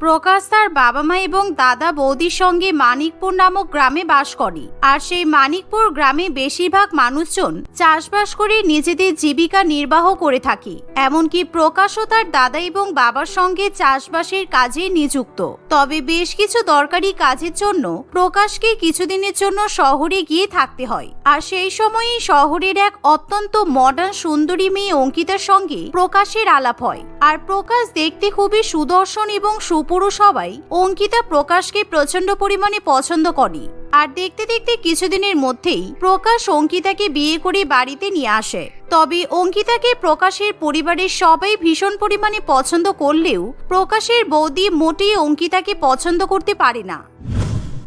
প্রকাশ তার বাবা মা এবং দাদা বৌদির সঙ্গে মানিকপুর নামক গ্রামে বাস করে। আর সেই মানিকপুর গ্রামে বেশিরভাগ মানুষজন চাষবাস করে নিজেদের জীবিকা নির্বাহ করে থাকে। এমনকি প্রকাশও তার দাদা এবং বাবার সঙ্গে চাষবাসের কাজে নিযুক্ত। তবে বেশ কিছু দরকারি কাজের জন্য প্রকাশকে কিছুদিনের জন্য শহরে গিয়ে থাকতে হয়। আর সেই সময়ই শহরের এক অত্যন্ত মডার্ন সুন্দরী মেয়ে অঙ্কিতার সঙ্গে প্রকাশের আলাপ হয়। আর প্রকাশ দেখতে খুবই সুদর্শন এবং সুপুরুষ হওয়ায় অঙ্কিতা প্রকাশকে প্রচণ্ড পরিমাণে পছন্দ করে। আর দেখতে দেখতে কিছুদিনের মধ্যেই প্রকাশ অঙ্কিতাকে বিয়ে করে বাড়িতে নিয়ে আসে। তবে অঙ্কিতাকে প্রকাশের পরিবারের সবাই ভীষণ পরিমাণে পছন্দ করলেও প্রকাশের বৌদি মোটেই অঙ্কিতাকে পছন্দ করতে পারে না।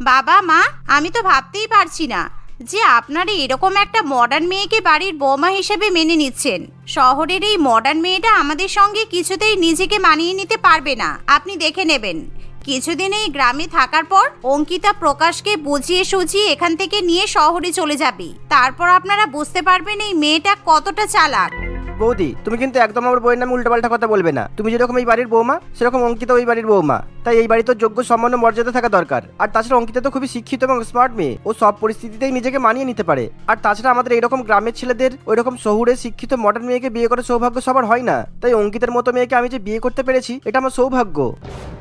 বাবা, মা, আমি তো ভাবতেই পারছি না। যে আপনারা এরকম একটা মডার্ন মেয়েকে বাড়ির বৌমা হিসেবে মেনে নিচ্ছেন। শহরের এই মডার্ন মেয়েটা আমাদের সঙ্গে কিছুতেই নিজেকে মানিয়ে নিতে পারবে না। আপনি দেখে নেবেন। কিছুদিন এই গ্রামে থাকার পর অঙ্কিতা প্রকাশকে বুঝিয়ে সুঝিয়ে এখান থেকে নিয়ে শহরে চলে যাবে। তারপর আপনারা বুঝতে পারবেন এই মেয়েটা কতটা চালাক। বৌদি, তুমি কিন্তু একদম আমার বইয়ের নামে উল্টাপাল্টা কথা বলবে না। তুমি যেরকম এই বাড়ির বৌমা সেরকম অঙ্কিতা ওই বাড়ির বৌমা তাই এই বাড়িতে যোগ্য সম্মান মর্যাদা থাকা দরকার। আর তাছাড়া অঙ্কিতা তো খুবই শিক্ষিত এবং স্মার্ট মেয়ে। ও সব পরিস্থিতিতেই নিজেকে মানিয়ে নিতে পারে। আর তাছাড়া আমাদের এরকম গ্রামের ছেলেদের ওই রকম শহুরে শিক্ষিত মডার্ন মেয়েকে বিয়ে করার সৌভাগ্য সবার হয় না। তাই অঙ্কিতার মতো মেয়েকে আমি যে বিয়ে করতে পেরেছি, এটা আমার সৌভাগ্য।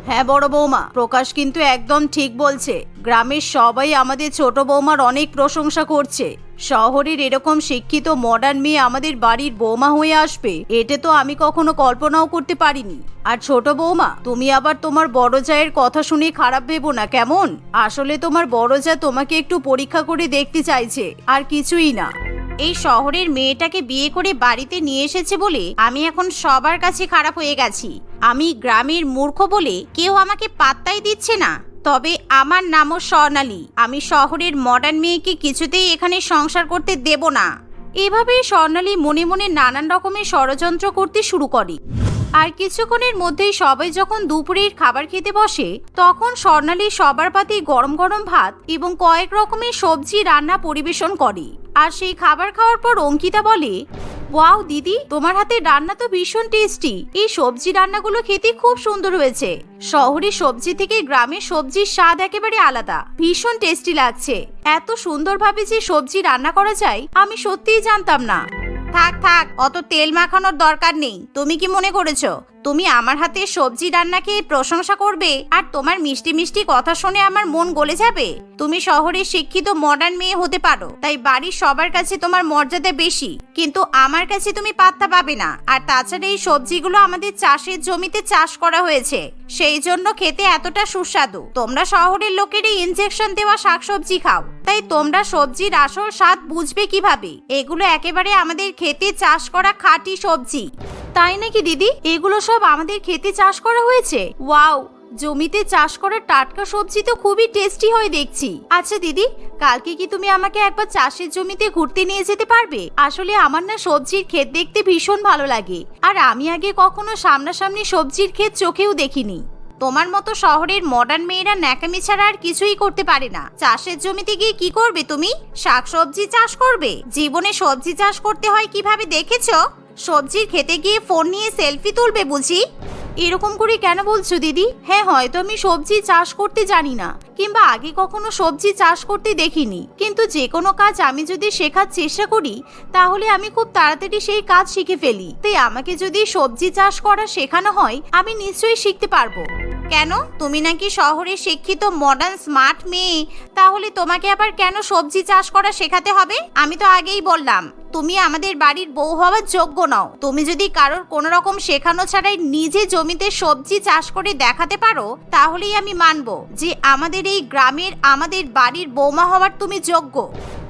হ্যাঁ বড় বৌমা, প্রকাশ কিন্তু একদম ঠিক বলছে। গ্রামের সবাই আমাদের ছোট বৌমার অনেক প্রশংসা করছে। শহরের এরকম শিক্ষিত মডার্ন মেয়ে আমাদের বাড়ির বৌমা হয়ে আসবে এটা তো আমি কখনো কল্পনাও করতে পারিনি। আর ছোট বৌমা, তুমি আবার তোমার বড় জায়ের কথা শুনে খারাপ ভেবো না, কেমন? আসলে তোমার বড় যা তোমাকে একটু পরীক্ষা করে দেখতে চাইছে, আর কিছুই না। এই শহরের মেয়েটাকে বিয়ে করে বাড়িতে নিয়ে এসেছে বলে আমি এখন সবার কাছে খারাপ হয়ে গেছি। আমি গ্রামের মূর্খ বলে কেউ আমাকে পাত্তাই দিচ্ছে না। তবে আমার নামও স্বর্ণালী। আমি শহরের মডার্ন মেয়েকে কিছুতেই এখানে সংসার করতে দেব না। এভাবেই স্বর্ণালী মনে মনে নানান রকমের ষড়যন্ত্র করতে শুরু করে। আর কিছুক্ষণের মধ্যেই সবাই যখন দুপুরের খাবার খেতে বসে, তখন স্বর্ণালী সবার পাতে গরম গরম ভাত এবং কয়েক রকমের সবজি রান্না পরিবেশন করে। আর সেই খাবার খাওয়ার পর অঙ্কিতা বলে ওয়াও, দিদি, তোমার হাতে রান্না তো ভীষণ টেস্টি। এই সবজি রান্নাগুলো খেতে খুব সুন্দর হয়েছে। শহরের সবজি থেকে গ্রামের সবজির স্বাদ একেবারে আলাদা। ভীষণ টেস্টি লাগছে। এত সুন্দরভাবে যে সবজি রান্না করা যায়, আমি সত্যিই জানতাম না। থাক থাক, অত তেল মাখানোর দরকার নেই। তুমি কি মনে করেছ? তুমি আমার হাতে সবজি রান্নাকে প্রশংসা করবে আর তোমার মিষ্টি মিষ্টি কথা শুনে আমার মন গলে যাবে। তুমি শহরের শিক্ষিত মডার্ন মেয়ে হতে পারো, তাই বাড়ির সবার কাছে তোমার মর্যাদা বেশি। কিন্তু আমার কাছে তুমি পাত্তা পাবে না। আর তাছাড়া এই সবজিগুলো আমাদের চাষের জমিতে চাষ করা হয়েছে। সেই জন্য খেতে এতটা সুস্বাদু। তোমরা শহরের লোকেরই ইনজেকশন দেওয়া শাকসবজি খাও। তাই তোমরা সবজির আসল স্বাদ বুঝবে কীভাবে? এগুলো একেবারে আমাদের খেতে চাষ করা খাঁটি সবজি। তাই নাকি, দিদি? এগুলো সব আমাদের খেতে চাষ করা হয়েছে? ওয়াও, জমিতে চাষ করা টাটকা সবজি তো খুবই টেস্টি হয় দেখছি। আচ্ছা দিদি, কালকে কি তুমি আমাকে একবার চাষের জমিতে ঘুরতে নিয়ে যেতে পারবে? আসলে আমার না সবজির ক্ষেত দেখতে ভীষণ ভালো লাগে। আর আমি আগে কখনো সামনাসামনি সবজির ক্ষেত চোখেও দেখিনি। তোমার মতো শহরের মডার্ন মেয়েরা ন্যাকামি ছাড়া আর কিছুই করতে পারে না। চাষের জমিতে গিয়ে কি করবে তুমি? শাকসবজি চাষ করবে? জীবনে সবজি চাষ করতে হয় কীভাবে দেখেছ? সবজির খেতে গিয়ে ফোন নিয়ে সেলফি তুলবে বুঝি? এরকম করে কেন বলছো দিদি? হ্যাঁ হয়তো আমি সবজি চাষ করতে জানি না, কিংবা আগে কখনো সবজি চাষ করতে দেখিনি। কিন্তু যে কোনো কাজ আমি যদি শেখার চেষ্টা করি, তাহলে আমি খুব তাড়াতাড়ি সেই কাজ শিখে ফেলি। তাই আমাকে যদি সবজি চাষ করা শেখানো হয়, আমি নিশ্চয়ই শিখতে পারব। কেন? তুমি নাকি শহরে শিক্ষিত মডার্ন স্মার্ট মেয়ে। তাহলে তোমাকে আবার কেন সবজি চাষ করা শেখাতে হবে? আমি তো আগেই বললাম, তুমি আমাদের বাড়ির বউ হওয়ার যোগ্য নও। তুমি যদি কারোর কোনো রকম শেখানো ছাড়াই নিজে জমিতে সবজি চাষ করে দেখাতে পারো, তাহলেই আমি মানবো যে আমাদের এই গ্রামের, আমাদের বাড়ির বৌমা হওয়ার তুমি যোগ্য।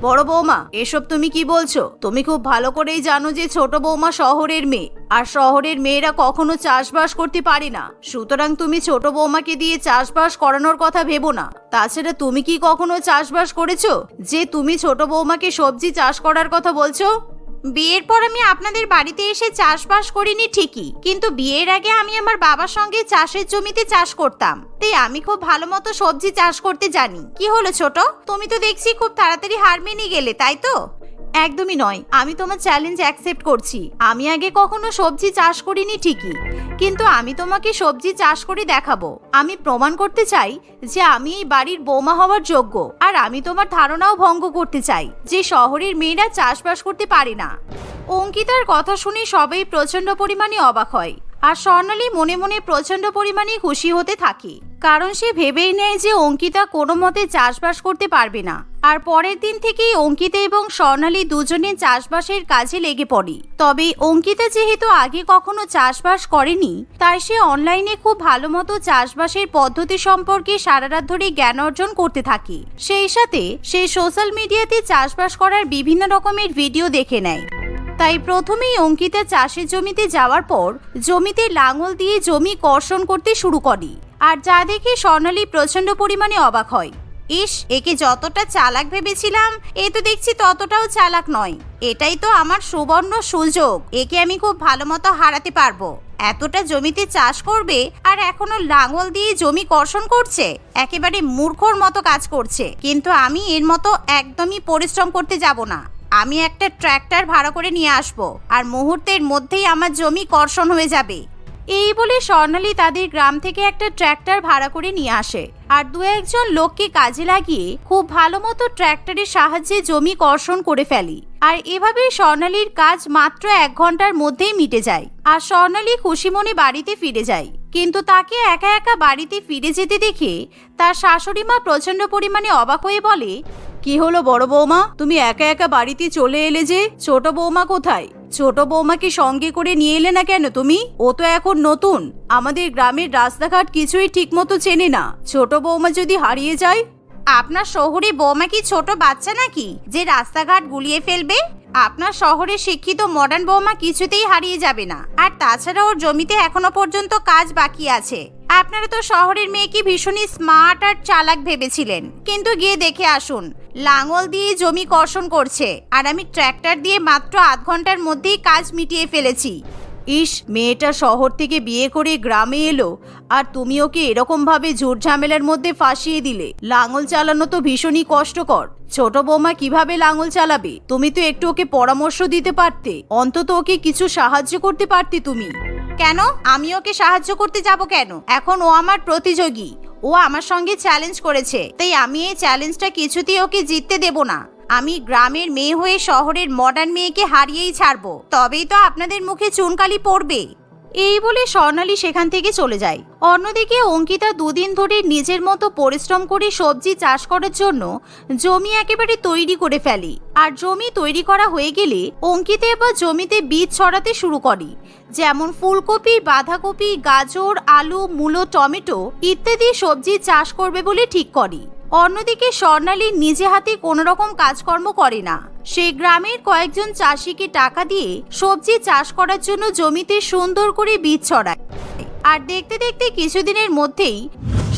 বড় বৌমা, এসব তুমি কি বলছো? তুমি খুব ভালো করেই জানো যে ছোট বৌমা শহরের মেয়ে, আর শহরের মেয়েরা কখনো চাষবাস করতে পারে না। সুতরাং তুমি ছোট বৌমাকে দিয়ে চাষবাস করানোর কথা ভেবো না। তাছাড়া তুমি কি কখনো চাষবাস করেছ? যে তুমি ছোট বৌমাকে সবজি চাষ করার কথা বলছো? বিয়ের পর আমি আপনাদের বাড়িতে এসে চাষবাস করিনি ঠিকই, কিন্তু বিয়ের আগে আমি আমার বাবার সঙ্গে চাষের জমিতে চাষ করতাম। তাই আমি খুব ভালো মতো সবজি চাষ করতে জানি। কি হলো ছোট? তুমি তো দেখছি খুব তাড়াতাড়ি হার মেনে গেলে, তাই তো? একদমই নয়। আমি তোমার চ্যালেঞ্জ অ্যাকসেপ্ট করছি। আমি আগে কখনো সবজি চাষ করিনি ঠিকই, কিন্তু আমি তোমাকে সবজি চাষ করে দেখাবো। আমি প্রমাণ করতে চাই যে আমি এই বাড়ির বৌমা হওয়ার যোগ্য, আর আমি তোমার ধারণাও ভঙ্গ করতে চাই যে শহরের মেয়েরা চাষবাস করতে পারে না। অঙ্কিতার কথা শুনে সবাই প্রচণ্ড পরিমাণে অবাক হয়। আর স্বর্ণালী মনে মনে প্রচণ্ড পরিমাণে খুশি হতে থাকে। কারণ সে ভেবেই নেয় যে অঙ্কিতা কোনো মতে চাষবাস করতে পারবে না। আর পরের দিন থেকেই অঙ্কিতা এবং স্বর্ণালী দুজনে চাষবাসের কাজে লেগে পড়ে। তবে অঙ্কিতা যেহেতু আগে কখনো চাষবাস করেনি, তাই সে অনলাইনে খুব ভালো মতো চাষবাসের পদ্ধতি সম্পর্কে সারা রাত ধরে জ্ঞান অর্জন করতে থাকে। সেই সাথে সে সোশ্যাল মিডিয়াতে চাষবাস করার বিভিন্ন রকমের ভিডিও দেখে নেয়। তাই প্রথমেই অঙ্কিতা চাষের জমিতে যাওয়ার পর জমিতে লাঙল দিয়ে জমি কর্ষণ করতে শুরু করে। আর যা দেখে স্বর্ণালী প্রচণ্ড পরিমাণে অবাক হয়। ইস, একে যতটা চালাক ভেবেছিলাম, এ তো দেখছি ততটাও চালাক নয়। এটাই তো আমার সুবর্ণ সুযোগ, একে আমি খুব ভালো মতো হারাতে পারব। এতটা জমিতে চাষ করবে, আর এখনও লাঙল দিয়ে জমি কর্ষণ করছে, একেবারে মূর্খর মতো কাজ করছে। কিন্তু আমি এর মতো একদমই পরিশ্রম করতে যাব না। আমি একটা ট্র্যাক্টর ভাড়া করে নিয়ে আসব, আর মুহূর্তের মধ্যেই আমার জমি কর্ষণ হয়ে যাবে। এই বলে স্বর্ণালী তাদের গ্রাম থেকে একটা ট্র্যাক্টর ভাড়া করে নিয়ে আসে, আর দু একজন লোককে কাজে লাগিয়ে খুব ভালো মতো ট্র্যাক্টরের সাহায্যে জমি কর্ষণ করে ফেলি। আর এভাবে স্বর্ণালীর কাজ মাত্র এক ঘণ্টার মধ্যেই মিটে যায়, আর স্বর্ণালী খুশি মনে বাড়িতে ফিরে যায়। কিন্তু তাকে একা একা বাড়িতে ফিরে যেতে দেখে তার শাশুড়ি মা প্রচণ্ড পরিমাণে অবাক হয়ে বলে কি হলো বড় বৌমা? তুমি একা একা বাড়িতে চলে এলে যে, ছোট বৌমা কোথায়? ছোট বৌমাকে সঙ্গে করে নিয়ে এলে না কেন তুমি? ও তো এখন নতুন। আমাদের গ্রামের রাস্তাঘাট কিছুই ঠিকমতো চেনে না। ছোট বৌমা যদি হারিয়ে যায়? আপনার শহরে বৌমা কি ছোট বাচ্চা নাকি, যে রাস্তাঘাট গুলিয়ে ফেলবে? আপনার শহরে শিক্ষিত মডার্ন বৌমা কিছুতেই হারিয়ে যাবে না। আর তাছাড়া ওর জমিতে এখনও পর্যন্ত কাজ বাকি আছে। আপনারা তো শহরের মেয়েকে ভীষণই স্মার্ট আর চালাক ভেবেছিলেন। কিন্তু গিয়ে দেখে আসুন, লাঙল দিয়ে জমি কর্ষণ করছে, আর আমি ট্র্যাক্টর দিয়ে মাত্র আধ ঘণ্টার মধ্যেই কাজ মিটিয়ে ফেলেছি। ইস, মেয়েটা শহর থেকে বিয়ে করে গ্রামে এলো, আর তুমি ওকে এরকম ভাবে ঝুট ঝামেলার মধ্যে ফাঁসিয়ে দিলে। লাঙল চালানো তো ভীষণই কষ্টকর। ছোট বৌমা কীভাবে লাঙল চালাবে? তুমি তো একটু ওকে পরামর্শ দিতে পারতে। অন্তত ওকে কিছু সাহায্য করতে পারতে তুমি। কেন? আমি ওকে সাহায্য করতে যাব কেন? এখন ও আমার প্রতিযোগী। ও আমার সঙ্গে চ্যালেঞ্জ করেছে। তাই আমি এই চ্যালেঞ্জটা কিছুতেই ওকে জিততে দেব না। আমি গ্রামের মেয়ে হয়ে শহরের মডার্ন মেয়েকে হারিয়েই ছাড়ব। তবেই তো আপনাদের মুখে চুনকালি পড়বে। এই বলে স্বর্ণালী সেখান থেকে চলে যায়। অন্যদিকে অঙ্কিতা দুদিন ধরে নিজের মতো পরিশ্রম করে সবজি চাষ করার জন্য জমি একেবারে তৈরি করে ফেলি। আর জমি তৈরি করা হয়ে গেলে অঙ্কিতা এবার জমিতে বীজ ছড়াতে শুরু করে। যেমন ফুলকপি, বাঁধাকপি, গাজর, আলু, মূলো, টমেটো ইত্যাদি সবজি চাষ করবে বলে ঠিক করে। অন্যদিকে স্বর্ণালী নিজে হাতে কোনো রকম কাজকর্ম করে না। সে গ্রামের কয়েকজন চাষিকে টাকা দিয়ে সবজি চাষ করার জন্য জমিতে সুন্দর করে বীজ ছড়ায়। আর দেখতে দেখতে কিছুদিনের মধ্যেই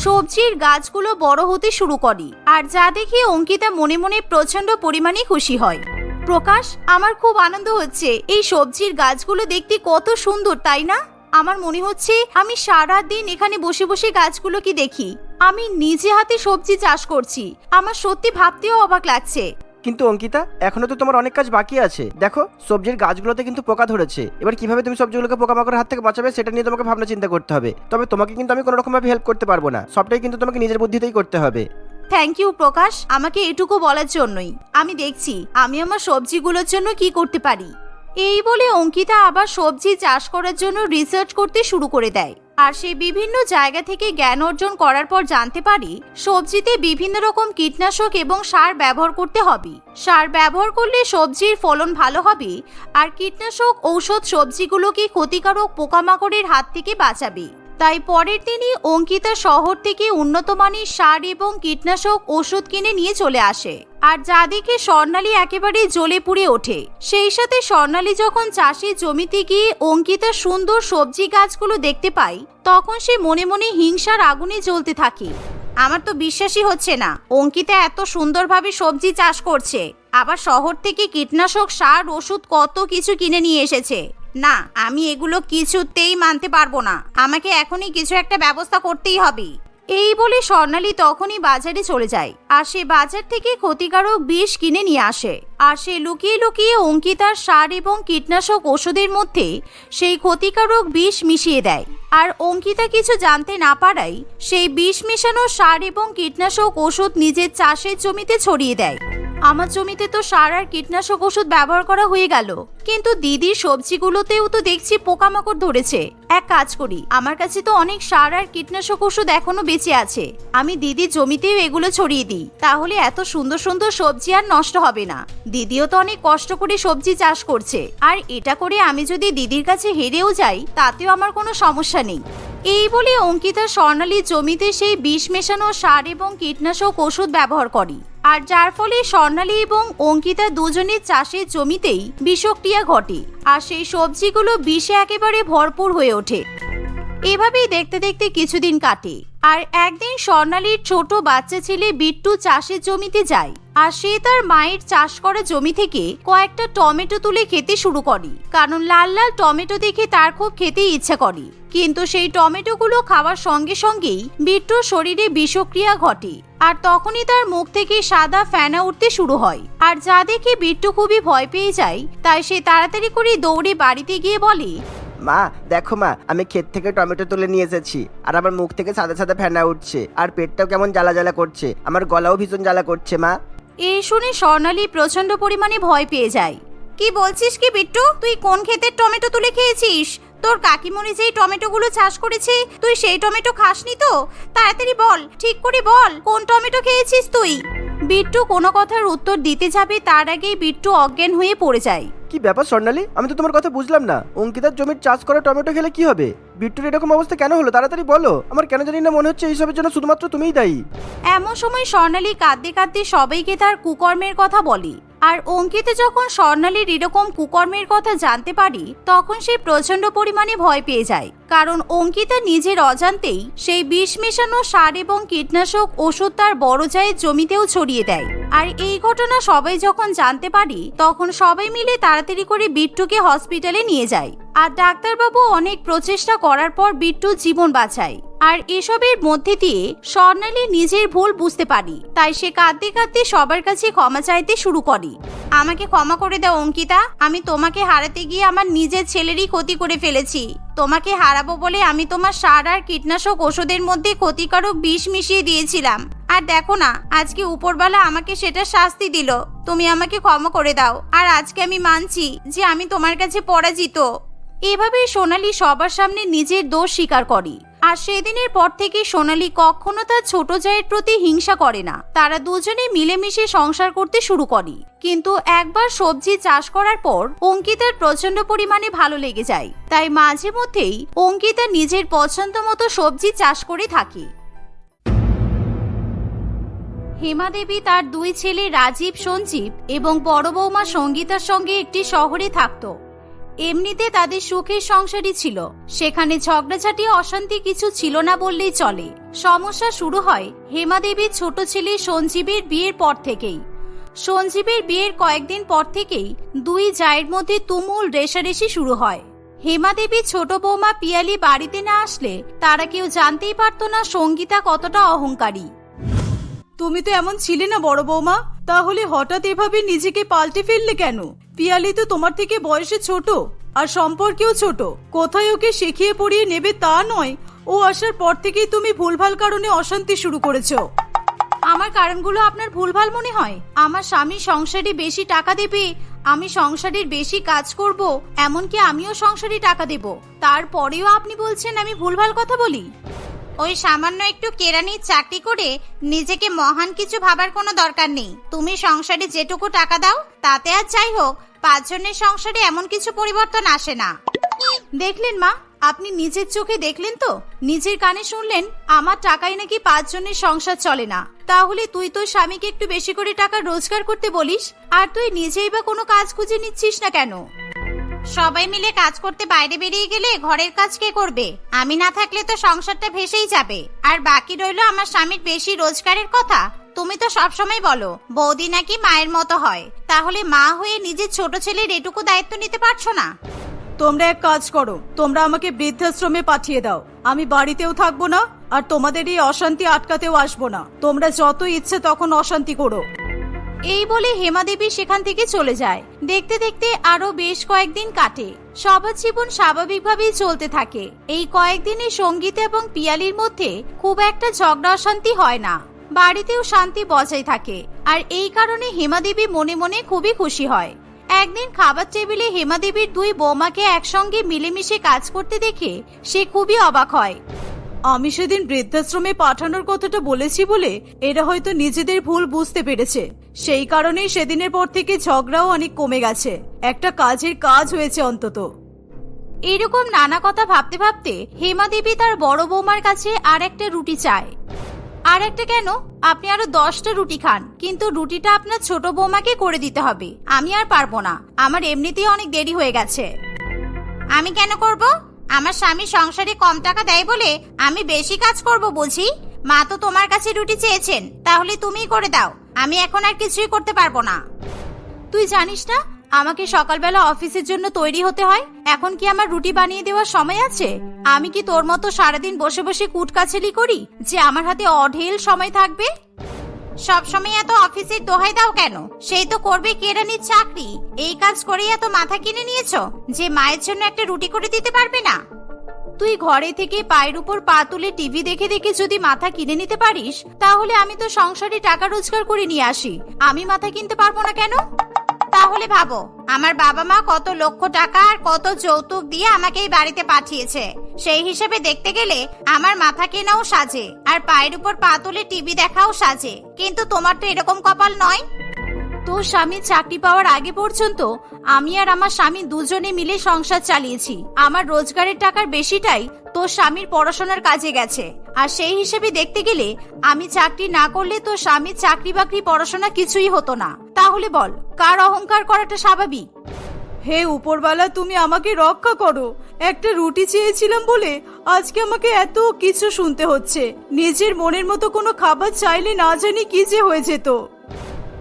সবজির গাছগুলো বড় হতে শুরু করে। আর যা দেখে অঙ্কিতা মনে মনে প্রচণ্ড পরিমাণে খুশি হয়। প্রকাশ, আমার খুব আনন্দ হচ্ছে এই সবজির গাছগুলো দেখতে কত সুন্দর, তাই না? আমার মনে হচ্ছে আমি সারা দিন এখানে বসে বসে গাছগুলোকে দেখি। আমি নিজে হাতে সবজি চাষ করছি। আমার সত্যি ভাবতেও অবাক লাগছে। কিন্তু অঙ্কিতা এখনও তো তোমার অনেক কাজ বাকি আছে। দেখো সবজির গাছগুলোতে কিন্তু পোকা ধরেছে। এবার কীভাবে তুমি সবজিগুলোকে পোকামাকড়ের হাত থেকে বাঁচাবে সেটা নিয়ে তোমাকে ভাবনা চিন্তা করতে হবে। তবে তোমাকে কিন্তু আমি কোনো রকম ভাবে হেল্প করতে পারব না। সবটাই কিন্তু তোমাকে নিজের বুদ্ধিতেই করতে হবে। Thank you Prakash. আমাকে এটুকু বলার জন্যই। আমি দেখছি আমি আমার সবজিগুলোর জন্য কি করতে পারি। এই বলে অঙ্কিতা আবার সবজি চাষ করার জন্য রিসার্চ করতে শুরু করে দেয়। আর সে বিভিন্ন জায়গা থেকে জ্ঞান অর্জন করার পর জানতে পারি, সবজিতে বিভিন্ন রকম কীটনাশক এবং সার ব্যবহার করতে হবে। সার ব্যবহার করলে সবজির ফলন ভালো হবে, আর কীটনাশক ঔষধ সবজিগুলোকে ক্ষতিকারক পোকামাকড়ের হাত থেকে বাঁচাবে। তাই পরের দিনই অঙ্কিতা শহর থেকে উন্নত মানের সার এবং কীটনাশক ওষুধ কিনে নিয়ে চলে আসে। আর যা দেখে স্বর্ণালী একেবারে জ্বলে পুড়ে ওঠে, সেই সাথে স্বর্ণালী যখন চাষের জমিতে গিয়ে অঙ্কিতা সুন্দর সবজি গাছগুলো দেখতে পায়, তখন সে মনে মনে হিংসার আগুনে জ্বলতে থাকে। আমার তো বিশ্বাসই হচ্ছে না, অঙ্কিতা এত সুন্দরভাবে সবজি চাষ করছে, আবার শহর থেকে কীটনাশক সার, ওষুধ কত কিছু কিনে নিয়ে এসেছে। না, আমি এগুলো কিছুতেই মানতে পারব না। আমাকে এখনই কিছু একটা ব্যবস্থা করতেই হবে। এই বলে স্বর্ণালী তখনই বাজারে চলে যায়। আর সে বাজার থেকে ক্ষতিকারক বিষ কিনে নিয়ে আসে। আর সে লুকিয়ে লুকিয়ে অঙ্কিতার সার এবং কীটনাশক ওষুধের মধ্যে সেই ক্ষতিকারক বিষ মিশিয়ে দেয়। আর অঙ্কিতা কিছু জানতে না পারায় সেই বিষ মেশানো সার এবং কীটনাশক ওষুধ নিজের চাষের জমিতে ছড়িয়ে দেয়। আমার জমিতে তো সার আর কীটনাশক ওষুধ ব্যবহার করা হয়ে গেল। কিন্তু দিদির সবজিগুলোতেও তো দেখছি পোকামাকড় ধরেছে। এক কাজ করি, আমার কাছে তো অনেক সার আর কীটনাশক ওষুধ এখনও বেঁচে আছে। আমি দিদির জমিতেও এগুলো ছড়িয়ে দিই, তাহলে এত সুন্দর সুন্দর সবজি আর নষ্ট হবে না। দিদিও তো অনেক কষ্ট করে সবজি চাষ করছে। আর এটা করে আমি যদি দিদির কাছে হেরেও যাই, তাতেও আমার কোনো সমস্যা নেই। এই বলে অঙ্কিতা স্বর্ণালীর জমিতে সেই বিষ মেশানো সার এবং কীটনাশক ওষুধ ব্যবহার করে। আর যার ফলে স্বর্ণালী এবং অঙ্কিতা দুজনের চাষের জমিতেই বিষক্রিয়া ঘটে। আর সেই সবজিগুলো বিষে একেবারে ভরপুর হয়ে ওঠে। এভাবেই দেখতে দেখতে কিছুদিন কাটে। আর একদিন স্বর্ণালীর ছোট বাচ্চা ছেলে বিট্টু চাষের জমিতে যায় আর সে তার মায়ের চাষ করা জমি থেকে কয়েকটা টমেটো তুলে খেতে শুরু করে। কারণ লাল লাল টমেটো দেখে তার খুব খেতে ইচ্ছা করে। কিন্তু সেই টমেটোগুলো খাওয়ার সঙ্গে সঙ্গেই বিট্টুর শরীরে বিষক্রিয়া ঘটে আর তখনই তার মুখ থেকে সাদা ফেনা উঠতে শুরু হয়। আর যা দেখে বিট্টু খুবই ভয় পেয়ে যায়, তাই সে তাড়াতাড়ি করে দৌড়ে বাড়িতে গিয়ে বলে মা, দেখো মা, আমি ক্ষেত থেকে টমেটো তুলে নিয়ে এসেছি। আর আমার মুখ থেকে সাদা সাদা ফেনা উঠছে। আর পেটটাও কেমন জ্বালা জ্বালা করছে। আমার গলাও ভীষণ জ্বালা করছে, মা। এই শুনে স্বর্ণালী প্রচণ্ড পরিমাণে ভয় পেয়ে যায়। কি বলছিস কি বিট্টু? তুই কোন ক্ষেতের টমেটো তুলে খেয়েছিস? তোর কাকিমণি যেই টমেটোগুলো চাষ করেছে, তুই সেই টমেটো খাসনি তো? তাড়াতাড়ি বল, ঠিক করে বল, কোন টমেটো খেয়েছিস তুই? বিট্টু কোনো কথার উত্তর দিতে যাবে তার আগেই বিট্টু অজ্ঞান হয়ে পড়ে যায়। কি ব্যাপার স্বর্ণালী? আমি তো তোমার কথা বুঝলাম না। অঙ্কিতার জমির চাষ করা টমেটো খেলে কি হবে? বিট্টুর এরকম অবস্থা কেন হলো? তাড়াতাড়ি বলো। আমার কেন জানি না মনে হচ্ছে এইসবের জন্য শুধুমাত্র তুমিই দায়ী। এমন সময় স্বর্ণালী কাঁদতে কাঁদতে সবাইকে তার কুকর্মের কথা বলে। আর অঙ্কিত যখন স্বর্ণালীর এরকম কুকর্মের কথা জানতে পারি, তখন সে প্রচণ্ড পরিমাণে ভয় পেয়ে যায়। কারণ অঙ্কিতা নিজের অজান্তেই সেই বিষ মেশানো সার এবং কীটনাশক ওষুধ তার বড় জায়ের জমিতেও ছড়িয়ে দেয়। আর এই ঘটনা সবাই যখন জানতে পারি, তখন সবাই মিলে তাড়াতাড়ি করে বিট্টুকে হসপিটালে নিয়ে যায়। আর ডাক্তারবাবু অনেক প্রচেষ্টা করার পর বিট্টুর জীবন বাঁচায়। আর এসবের মধ্যে দিয়ে স্বর্ণালী নিজের ভুল বুঝতে পারি, তাই সে কাঁদতে কাঁদতে সবার কাছে ক্ষমা চাইতে শুরু করে। আমাকে ক্ষমা করে দাও, অঙ্কিতা। আমি তোমাকে হারাতে গিয়ে আমার নিজের ছেলেরই ক্ষতি করে ফেলেছি। তোমাকে হারাবো বলে আমি তোমার সার আর কীটনাশক ওষুধের মধ্যে ক্ষতিকারক বিষ মিশিয়ে দিয়েছিলাম। আর দেখো না, আজকে উপরবেলা আমাকে সেটা শাস্তি দিল। তুমি আমাকে ক্ষমা করে দাও। আর আজকে আমি মানছি যে আমি তোমার কাছে পরাজিত। এভাবেই সোনালি সবার সামনে নিজের দোষ স্বীকার করে। আর সেদিনের পর থেকে সোনালি কখনো তার ছোট জায়ের প্রতি হিংসা করে না। তারা দুজনে মিলেমিশে সংসার করতে শুরু করে। কিন্তু একবার সবজি চাষ করার পর অঙ্কিতার প্রচণ্ড পরিমাণে ভালো লেগে যায়। তাই মাঝে মধ্যেই অঙ্কিতা নিজের পছন্দ মতো সবজি চাষ করে থাকে। হেমা দেবী তার দুই ছেলে রাজীব, সঞ্জীব এবং বড় বৌমা সঙ্গীতার সঙ্গে একটি শহরে থাকতো। এমনিতে তাদের সুখের সংসারই ছিল। সেখানে ঝগড়াঝাটি, অশান্তি কিছু ছিল না বললেই চলে। সমস্যা শুরু হয় হেমা দেবীর ছোট ছেলে সঞ্জীবের বিয়ের পর থেকেই। সঞ্জীবের বিয়ের কয়েকদিন পর থেকেই দুই জায়ের মধ্যে তুমুল রেশারেশি শুরু হয়। হেমা দেবীর ছোট বৌমা পিয়ালি বাড়িতে না আসলে তারা কেউ জানতেই পারতো না সঙ্গীতা কতটা অহংকারী। তুমি তো এমন ছিলে না, বড় বৌমা। তাহলে হঠাৎ এভাবে নিজেকে পাল্টে ফেললে কেন? পিয়ালি তো তোমার থেকে বয়সে ছোট, আর সম্পর্কেও ছোট। কোথায় ওকে শিখিয়ে পড়িয়ে নেবে তা নয়। ও আসার পর থেকেই তুমি ভুলভাল কারণে অশান্তি শুরু করেছ। আমার কারণগুলো আপনার ভুলভাল মনে হয়? আমার স্বামী সংসারে বেশি টাকা দেবে, আমি সংসারের বেশি কাজ করব, এমনকি আমিও সংসারে টাকা দেব। তারপরেও আপনি বলছেন আমি ভুলভাল কথা বলি? ওই সামান্য একটু কেরানির চাকরি করে নিজেকে মহান কিছু ভাবার কোনো দরকার নেই। তুমি সংসারে যেটুকু টাকা দাও, তাতে আর যাই হোক, পাঁচজনের সংসারে এমন কিছু পরিবর্তন আসে না। দেখলেন মা? আপনি নিজের চোখে দেখলেন তো? নিজের কানে শুনলেন, আমার টাকায় নাকি পাঁচজনের সংসার চলে না। তাহলে তুই তোর স্বামীকে একটু বেশি করে টাকা রোজগার করতে বলিস, আর তুই নিজেই বা কোনো কাজ খুঁজে নিচ্ছিস না কেন? সবাই মিলে কাজ করতে বাইরে বেরিয়ে গেলে ঘরের কাজ কে করবে? আমি না থাকলে তো সংসারটা ভেসেই যাবে। আর বাকি রইল আমার স্বামীর বেশি রোজগারের কথা? তুমি তো সবসময় বলো, বৌদি নাকি মায়ের মতো হয়। তাহলে মা হয়ে নিজের ছোট ছেলের এটুকু দায়িত্ব নিতে পারছ না? তোমরা এক কাজ করো, তোমরা আমাকে বৃদ্ধাশ্রমে পাঠিয়ে দাও। আমি বাড়িতেও থাকব না, আর তোমাদের এই অশান্তি আটকাতেও আসব না। তোমরা যত ইচ্ছে তখন অশান্তি করো। এই বলে হেমা দেবী সেখান থেকে চলে যায়। দেখতে দেখতে আরও বেশ কয়েকদিন কাটে। সবার জীবন স্বাভাবিকভাবেই চলতে থাকে। এই কয়েকদিনে সংগীত এবং পিয়ালির মধ্যে খুব একটা ঝগড়া অশান্তি হয় না। বাড়িতেও শান্তি বজায় থাকে। আর এই কারণে হেমা দেবী মনে মনে খুবই খুশি হয়। একদিন খাবার টেবিলে হেমা দেবীর দুই বৌমাকে একসঙ্গে মিলেমিশে কাজ করতে দেখে সে খুবই অবাক হয়। আমি সেদিন বৃদ্ধাশ্রমে পাঠানোর কথাটা বলেছি বলে এরা হয়তো নিজেদের ভুল বুঝতে পেরেছে। সেই কারণেই সেদিনের পর থেকে ঝগড়াও অনেক কমে গেছে। একটা কাজের কাজ হয়েছে অন্তত। এরকম নানা কথা ভাবতে ভাবতে হেমা দেবী তার বড় বৌমার কাছে আর একটা রুটি চায়। আর একটা কেন? আপনি আরও দশটা রুটি খান, কিন্তু রুটিটা আপনার ছোট বৌমাকে করে দিতে হবে। আমি আর পারব না। আমার এমনিতেই অনেক দেরি হয়ে গেছে। আমি কেন করব? আমার স্বামী সংসারে কম টাকা দেয় বলে আমি বেশি কাজ করব বুঝি মা তো তোমার কাছে রুটি চেয়েছেন, তাহলে তুমিই করে দাও। আমি এখন আর কিছুই করতে পারব না। তুই জানিস না, আমাকে সকালবেলা অফিসের জন্য তৈরি হতে হয়? এখন কি আমার রুটি বানিয়ে দেওয়ার সময় আছে? আমি কি তোর মতো সারাদিন বসে বসে কুটকাছেলি করি, যে আমার হাতে অঢেল সময় থাকবে? সব সময় এত অফিসের দোহাই দাও কেন? সেই তো করবে কেরানির চাকরি। এই কাজ করেই এত মাথা কিনে নিয়েছো, যে মায়ের জন্য একটা রুটি করে দিতে পারবে না? তুই ঘরে থেকে পায়ের উপর পা তুলে টিভি দেখে দেখে যদি মাথা কিনে নিতে পারিস, তাহলে আমি তো সংসারে টাকা রোজগার করে নিয়ে আসি। আমি মাথা কিনতে পারব না কেন? তাহলে ভাবো, আমার বাবা মা কত লক্ষ টাকা আর কত যৌতুক দিয়ে আমাকে এই বাড়িতে পাঠিয়েছে। সেই হিসেবে দেখতে গেলে আমার মাথা কেনাও সাজে, আর পায়ের উপর পা তুলে টিভি দেখাও সাজে। কিন্তু তোমার তো এরকম কপাল নয়। তোর স্বামী চাকরি পাওয়ার আগে পর্যন্ত আমি আর আমার স্বামী দুজনে মিলে সংসার চালিয়েছি। আমার রোজগারের টাকার বেশিটাই তোর স্বামীর পড়াশোনার কাজে গেছে। আর সেই হিসেবে দেখতে গেলে আমি চাকরি না করলে তোর স্বামীর চাকরি বাকরি পড়াশোনা কিছুই হতো না। তাহলে বল, কার অহংকার করাটা স্বাভাবিক? হে উপরওয়ালা তুমি আমাকে রক্ষা করো। একটা রুটি চেয়েছিলাম বলে আজকে আমাকে এত কিছু শুনতে হচ্ছে। নিজের মনের মতো কোনো খাবার চাইলে না জানি কি যে হয়ে যেত।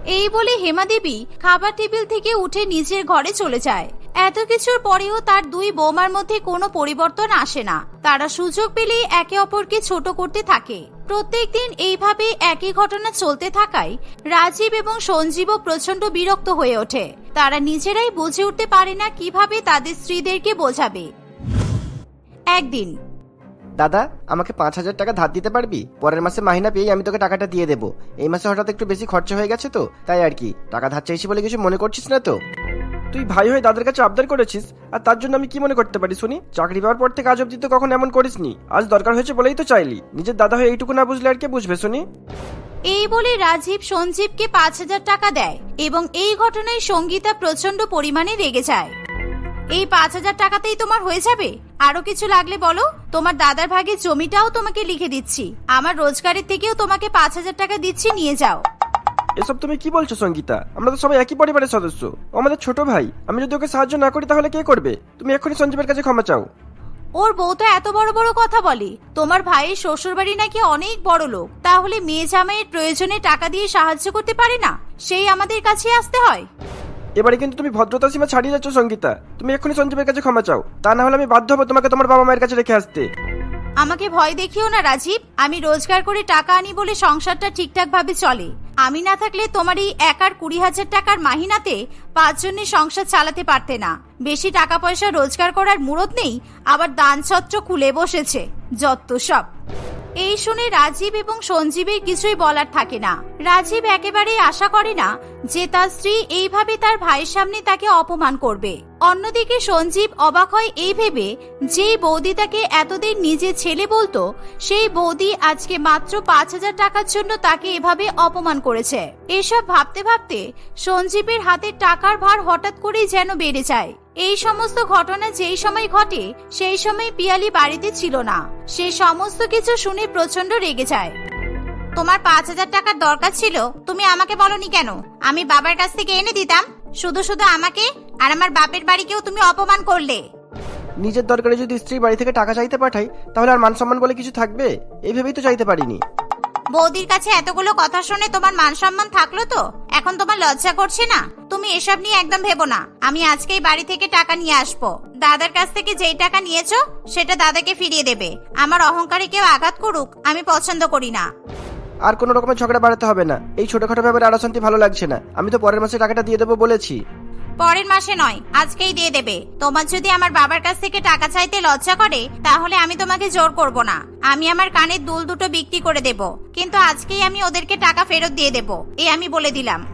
এই বলে হেমা দেবী খাবার টেবিল থেকে উঠে নিজের ঘরে চলে যায়। এত কিছুর পরেও তার দুই বৌমার মধ্যে কোনো পরিবর্তন আসে না। তারা সুযোগ পেলেই একে অপরকে ছোট করতে থাকে। প্রত্যেক দিন এইভাবে একই ঘটনা চলতে থাকায় রাজীব এবং সঞ্জীবও প্রচণ্ড বিরক্ত হয়ে ওঠে। তারা নিজেরাই বুঝে উঠতে পারে না কীভাবে তাদের স্ত্রীদেরকে বোঝাবে। একদিন দাদা, আমাকে পাঁচ হাজার টাকা ধার দিতে পারবি? পরের মাসে মাহিনা পেয়েই আমি তোকে টাকাটা দিয়ে দেবো। এই মাসে হঠাৎ একটু বেশি খরচা হয়ে গেছে তো, তাই আর কি। টাকা ধার চাইছি বলে কিছু মনে করছিস না তো? তুই ভাই হয়ে দাদার কাছে আবদার করেছিস, আর তার জন্য আমি কি মনে করতে পারি শুনি? চাকরি পাওয়ার পর থেকে আজ অব্দি তো কখন এমন করিসনি। আজ দরকার হয়েছে বলেই তো চাইলি। নিজের দাদা হয়ে এইটুকু না বুঝলে আর কে বুঝবে শুনি? এই বলে রাজীব সঞ্জীবকে পাঁচ হাজার টাকা দেয়, এবং এই ঘটনায় সঙ্গীতা প্রচণ্ড পরিমাণে রেগে যায়। এই পাঁচ হাজার টাকাতেই তোমার হয়ে যাবে। আরও কিছু লাগলে বলো। তোমার দাদার ভাগের জমিটাও তোমাকে লিখে দিচ্ছি। আমার রোজগারের থেকেও তোমাকে পাঁচ হাজার টাকা দিচ্ছি নিয়ে যাও। এসব তুমি কি বলছো সঙ্গীতা? আমরা তো সবাই একই পরিবারের সদস্য। ও আমাদের ছোট ভাই। আমি যদি ওকে সাহায্য না করি তাহলে কে করবে? তুমি এক্ষুনি সঞ্জীবের কাছে ক্ষমা চাও। ওর বউ তো এত বড় বড় কথা বলে। তোমার ভাইয়ের শ্বশুর বাড়ি নাকি অনেক বড় লোক। তাহলে মেয়ে জামাইয়ের প্রয়োজনে টাকা দিয়ে সাহায্য করতে পারে না? সেই আমাদের কাছে আসতে হয়। এবারে কিন্তু তুমি ভদ্রতা সীমা ছাড়িয়ে যাচ্ছ, সঙ্গীতা। তুমি এক্ষুনি সঞ্জীবের কাছে ক্ষমা চাও। তা না হলে আমি বাধ্য হব তোমাকে তোমার বাবা মায়ের কাছে রেখে আসতে। আমাকে ভয় দেখিও না, রাজীব। আমি রোজগার করে টাকা আনি বলে সংসারটা ঠিকঠাক ভাবে চলে। আমি না থাকলে তোমার এই একার কুড়ি হাজার টাকার মাহিনাতে পাঁচজনের সংসার চালাতে পারতে না। বেশি টাকা পয়সা রোজগার করার মুরত নেই, আবার দান ছত্র খুলে বসেছে যত সব। এই শুনে রাজীব এবং সঞ্জীবের কিছুই বলার থাকে না। রাজীব একেবারেই আশা করে না যে তার স্ত্রী এইভাবে তার ভাইয়ের সামনে তাকে অপমান করবে। অন্যদিকে সঞ্জীব অবাক হয় এই ভেবে যেই বৌদি তাকে এতদিন নিজের ছেলে বলতো, সেই বৌদি আজকে মাত্র পাঁচ হাজার টাকার জন্য তাকে এভাবে অপমান করেছে। এসব ভাবতে ভাবতে সঞ্জীবের হাতে টাকার ভার হঠাৎ করেই যেন বেড়ে যায়। এই সমস্ত ঘটনা যেই সময় ঘটে, সেই সময় পিয়ালি বাড়িতে ছিল না। সে সমস্ত কিছু শুনে প্রচণ্ড রেগে যায়। তোমার পাঁচ হাজার টাকার দরকার ছিল, তুমি আমাকে বলনি কেন? আমি বাবার কাছ থেকে এনে দিতাম, শুধু শুধু আমাকে আর আমার বাপের বাড়িকেও তুমি অপমান করলে। নিজের দরকারে যদি স্ত্রী বাড়ি থেকে টাকা চাইতে পাঠাই, তাহলে আর মান সম্মান বলে কিছু থাকবে? এইভাবেই তো চাইতে পারিনি। বৌদির কাছে এতগুলো কথা শুনে তোমার মান সম্মান থাকল তো? এখন তোমার লজ্জা করছে না? তুমি এসব নিয়ে একদম ভেবো না। আমি আজকেই বাড়ি থেকে টাকা নিয়ে আসব। দাদার কাছ থেকে যেই টাকা নিয়েছো, সেটা দাদাকে ফিরিয়ে দেবে। আমার অহংকারে কেউ আঘাত করুক, আমি পছন্দ করি না। আর কোনো রকমের ঝগড়া বাড়াতে হবে না। এই ছোটখাটো ব্যাপারে আর ভালো লাগছে না। আমি তো পরের মাসে টাকাটা দিয়ে দেবো বলেছি। পরের মাসে নয়, আজকেই দিয়ে দেবে। তোমার যদি আমার বাবার কাছ থেকে টাকা চাইতে লজ্জা করে, তাহলে আমি তোমাকে জোর করব না। আমি আমার কানের দুল দুটো বিক্রি করে দেব। কিন্তু আজকেই আমি ওদেরকে টাকা ফেরত দিয়ে দেব এই আমি বলে দিলাম।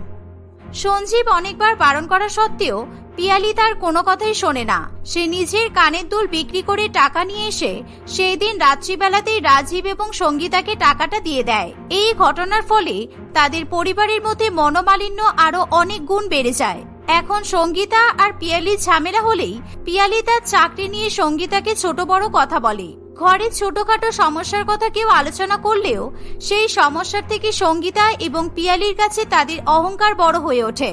সঞ্জীব অনেকবার বারণ করা সত্ত্বেও, পিয়ালি তার কোনো কথাই শোনে না। সে নিজের কানের দুল বিক্রি করে টাকা নিয়ে এসে সেই দিন রাত্রিবেলাতেই রাজীব এবং সঙ্গীতাকে টাকাটা দিয়ে দেয়। এই ঘটনার ফলে তাদের পরিবারের মধ্যে মনোমালিন্য আরও অনেক গুণ বেড়ে যায়। এখন সঙ্গীতা আর পিয়ালির ঝামেলা হলেই পিয়ালি তার চাকরি নিয়ে সঙ্গীতাকে ছোট বড় কথা বলে। ঘরের ছোটখাটো সমস্যার কথা কেউ আলোচনা করলেও সেই সমস্যার থেকে সঙ্গীতা এবং পিয়ালির কাছে তাদের অহংকার বড় হয়ে ওঠে।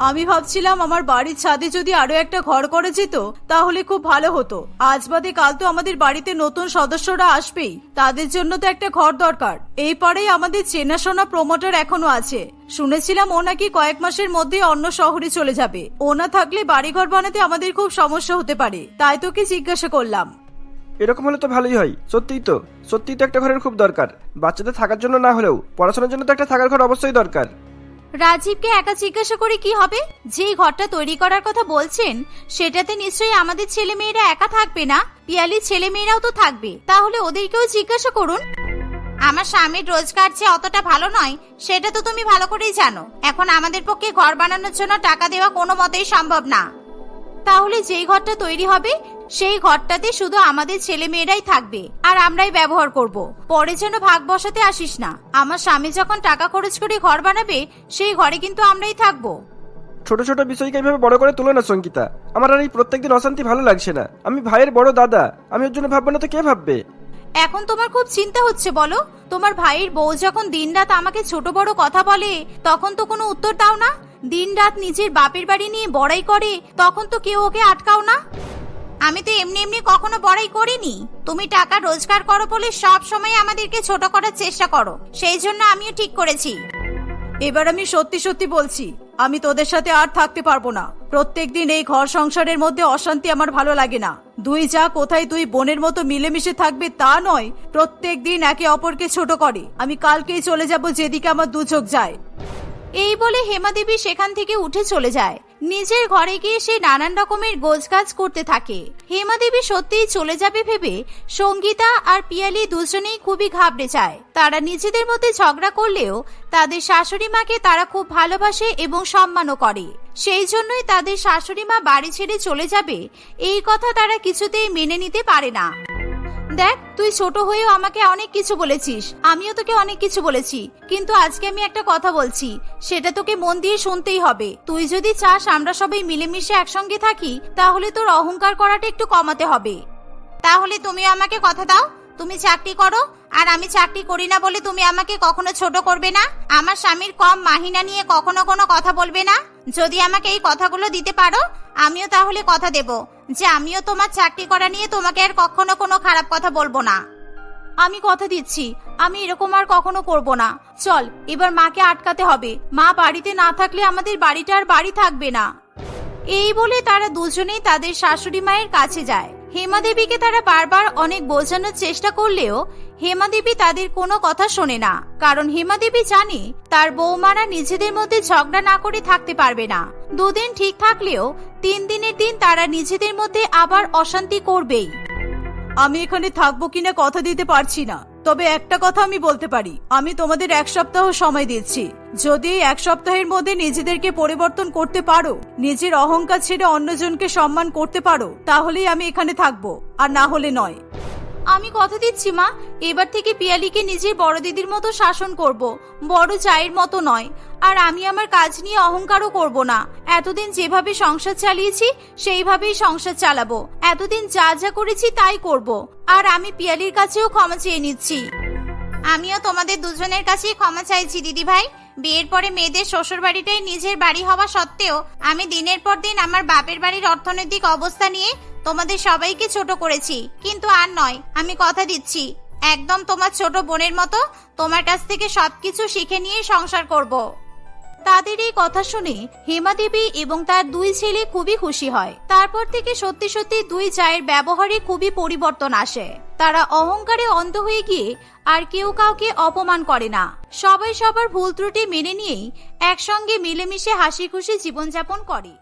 আমি ভাবছিলাম আমার বাড়ির ছাদে যদি আরও একটা ঘর করে যেত, তাহলে খুব ভালো হতো। আজ বাদে কাল তো আমাদের বাড়িতে নতুন সদস্যরা আসবেই। তাদের জন্য তো একটা ঘর দরকার। এই পারেই আমাদের চেনাশোনা প্রমোটার এখনও আছে। শুনেছিলাম ও নাকি কয়েক মাসের মধ্যে অন্য শহরে চলে যাবে। ও না থাকলে বাড়িঘর বানাতে আমাদের খুব সমস্যা হতে পারে। তাই তোকে জিজ্ঞাসা করলাম। এরকম হলে তো ভালোই হয়। সত্যিই তো। সত্যিই তো একটা ঘরের খুব দরকার। বাচ্চাদের থাকার জন্য না হলেও পড়াশোনার জন্য তো একটা থাকার ঘর অবশ্যই দরকার। রাজীবকে একা জিজ্ঞাসা করে কি হবে? যে ঘরটা তৈরি করার কথা বলছেন, সেটাতে নিশ্চয়ই আমাদের ছেলে মেয়েরা একা থাকবে না? পিয়ালি ছেলে মেয়েরাও তো থাকবে। তাহলে ওদেরকেও জিজ্ঞাসা করুন। আমার স্বামীর রোজগার যে অতটা ভালো নয়, সেটা তো তুমি ভালো করেই জানো। এখন আমাদের পক্ষে ঘর বানানোর জন্য টাকা দেওয়া কোনো মতেই সম্ভব না। তাহলে যেই ঘরটা তৈরি হবে সেই ঘরটাতে শুধু আমাদের ছেলে মেয়েরাই থাকবে আর আমরাই ব্যবহার করব। পরে যেন ভাগ বসাতে আসিস না। আমার স্বামী যখন টাকা খরচ করে ঘর বানাবে সেই ঘরে কিন্তু আমরাই থাকব। ছোট ছোট বিষয়কে এইভাবে বড় করে তুলো না সঙ্গীতা। আমার আর এই প্রত্যেকদিন অশান্তি ভালো লাগছে না। আমি ভাইয়ের বড় দাদা। আমি ওর জন্য ভাববো না তো কে ভাববে? এখন তোমার খুব চিন্তা হচ্ছে বলো? তোমার ভাইয়ের বউ যখন দিনরাত আমাকে ছোট বড় কথা বলে তখন তো কোনো উত্তর দাও না? দিনরাত নিজের বাপের বাড়ি নিয়ে বড়াই করে, তখন তো কেউ ওকে আটকাও না। আমি তো এমনি এমনি কখনো বড়াই করিনি। তুমি টাকা রোজগার করো বলে সব সময় আমাদেরকে ছোট করার চেষ্টা করো। সেই জন্য আমিও ঠিক করেছি। এবার আমি সত্যি সত্যি বলছি, আমি তোদের সাথে আর থাকতে পারব না। প্রত্যেকদিন এই ঘর সংসারের মধ্যে অশান্তি আমার ভালো লাগে না। দুই যা কোথায় দুই বোনের মতো মিলেমিশে থাকবে তা নয় প্রত্যেক দিন একে অপরকে ছোট করে। আমি কালকেই চলে যাব যেদিকে আমার দু চোখ যায়। এই বলে হেমা দেবী সেখান থেকে উঠে চলে যায়। নিজের ঘরে গিয়ে সে নানান রকমের গোছগাছ করতে থাকে। হেমা দেবী সত্যিই চলে যাবে ভেবে সঙ্গীতা আর পিয়ালি দুজনেই খুবই ঘাবড়ে যায়। তারা নিজেদের মধ্যে ঝগড়া করলেও তাদের শাশুড়ি মাকে তারা খুব ভালোবাসে এবং সম্মানও করে। সেই জন্যই তাদের শাশুড়ি মা বাড়ি ছেড়ে চলে যাবে, এই কথা তারা কিছুতেই মেনে নিতে পারে না। দেখ, তুই ছোট হয়েও আমাকে অনেক কিছু বলেছিস। আমিও তোকে অনেক কিছু বলেছি। কিন্তু আজকে আমি একটা কথা বলছি। সেটা তোকে মন দিয়ে শুনতেই হবে। তুই যদি চাস আমরা সবাই মিলেমিশে একসঙ্গে থাকি, তাহলে তোর অহংকার করাটা একটু কমাতে হবে। তাহলে তুমিও আমাকে কথা দাও, তুমি চাকরি করো, আর আমি চাকরি করি না বলে তুমি আমাকে কখনো ছোট করবে না। আমার স্বামীর কম মাহিনা নিয়ে কখনো কোনো কথা বলবে না। যদি আমাকে এই কথাগুলো দিতে পারো, আমিও তাহলে কথা দেব। যে আমিও তোমার চাকরি করা নিয়ে তোমাকে আর কখনো কোনো খারাপ কথা বলব না। আমি কথা দিচ্ছি, আমি এরকম আর কখনো করব না। চল, এবার মাকে আটকাতে হবে। মা বাড়িতে না থাকলে আমাদের বাড়িটা আর বাড়ি থাকবে না। এই বলে তারা দুজনেই তাদের শাশুড়ি মায়ের কাছে যায়। হেমা দেবীকে তারা বারবার অনেক বোঝানোর চেষ্টা করলেও হেমা দেবী তাদের কোনো কথা শোনে না। কারণ হেমা দেবী জানে তার বৌমারা নিজেদের মধ্যে ঝগড়া না করে থাকতে পারবে না। দুদিন ঠিক থাকলেও তিন দিনের দিন তারা নিজেদের মধ্যে আবার অশান্তি করবেই। আমি এখানে থাকব কিনা কথা দিতে পারছি না। তবে একটা কথা আমি বলতে পারি। আমি তোমাদের এক সপ্তাহ সময় দিচ্ছি। যদি এক সপ্তাহের মধ্যে নিজেদেরকে পরিবর্তন করতে পারো, নিজের অহংকার ছেড়ে অন্যজনকে সম্মান করতে পারো, তাহলেই আমি এখানে থাকব, আর না হলে নয়। আমি কথা দিচ্ছি, মা। এবার থেকে পিয়ালিকে নিজের বড় দিদির মতো শাসন করব, বড় চায়ের মতো নয়। আর আমি আমার কাজ নিয়ে অহংকারও করব না। এতদিন যেভাবে সংসার চালিয়েছি, সেইভাবেই সংসার চালাবো। এতদিন যা যা করেছি তাই করব। আর আমি পিয়ালির কাছেও ক্ষমা চেয়ে নিচ্ছি। আমিও তোমাদের দুজনের কাছেই ক্ষমা চাইছি দিদি ভাই বিয়ের পরে মেয়েদের শ্বশুর বাড়িটাই নিজের বাড়ি হওয়া সত্ত্বেও আমি দিনের পর দিন আমার বাপের বাড়ির অর্থনৈতিক অবস্থা নিয়ে তোমাদের সবাইকে ছোট করেছি। কিন্তু আর নয়, আমি কথা দিচ্ছি। একদম তোমার ছোট বোনের মতো তোমার কাছ থেকে সবকিছু শিখে নিয়ে সংসার করব। তাদের এই কথা শুনে হেমা দেবী এবং তার দুই ছেলে খুবই খুশি হয়। তারপর থেকে সত্যি সত্যি দুই চায়ের ব্যবহারে খুবই পরিবর্তন আসে। তারা অহংকারে অন্ধ হয়ে গিয়ে আর কেউ কাউকে অপমান করে না। সবাই সবার ভুল ত্রুটি মেনে নিয়েই একসঙ্গে মিলেমিশে হাসি খুশি জীবনযাপন করে।